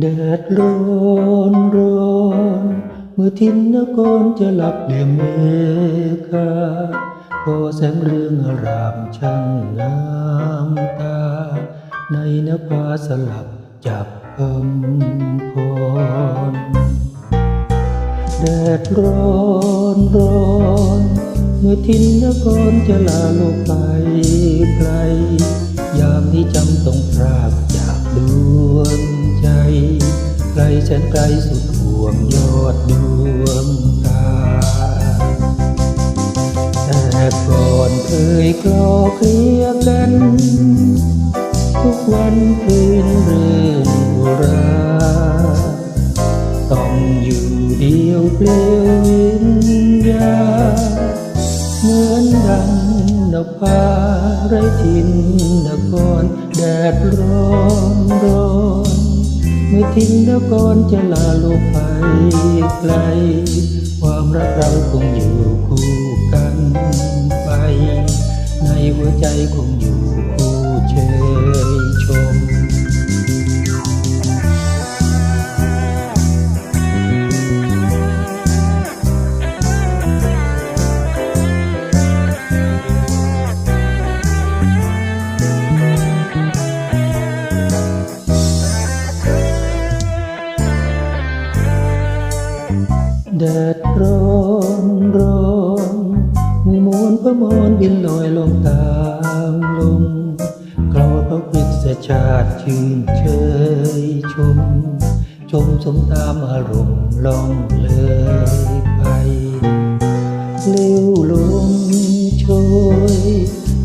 แดดร้อนร้อนเมื่อทินนกรจะหลับเดี่ยมเมฆาพอแสงเรืองอารามช่างงามตา ในนภาสลับจับพำพรแดดร้อนร้อนเมื่อทินนครจะลาโลกไปไกล สนไกลสุดห่วงยอดดวงตาแต่ก่อนเคยคลอเคลียกัน ทุกวันคืนเรื่องอุราต้องอยู่เดียวเปลี่ยววิญญาเหมือนดังนภาไรทินนครแดดร้อนร้อน เมื่อทิ้งแล้วก่อนจะลาโลกไปไกล ความรักเราคงอยู่คู่กันไป ในหัวใจคงอยู่ มู่มวลพระมรบินลอยลงตามลมกลอพระพฤกษชาติชื่นเชยชม ชมสมตามอารมณ์ล่องเลยไปเลี้ยวลมโชย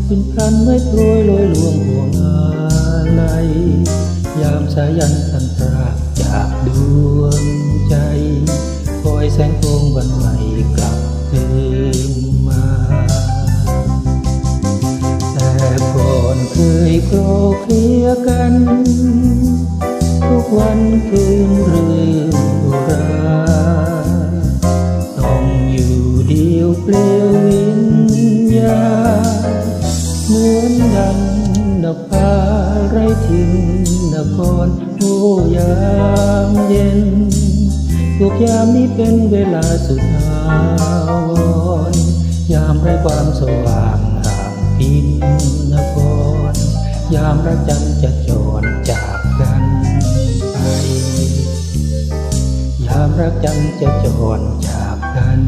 เป็นพรันไม่โปรยลอยลวงห่วงอะไรยามสายันพันตรากจากดวงใจ คอยแสงโคง กัน ทุกวันคืนเรื่องราต้องอยู่เดียวเปลี่ยววิญญาเหมือนดังนภาไรทินนครผู้ยามเย็นทุกยามนี้เป็นเวลาสุดหาวรยามไร้ความสว่างห่างพินนคร ยามรักจันจะจรจากกันไป ยามรักจันจะจรจากกัน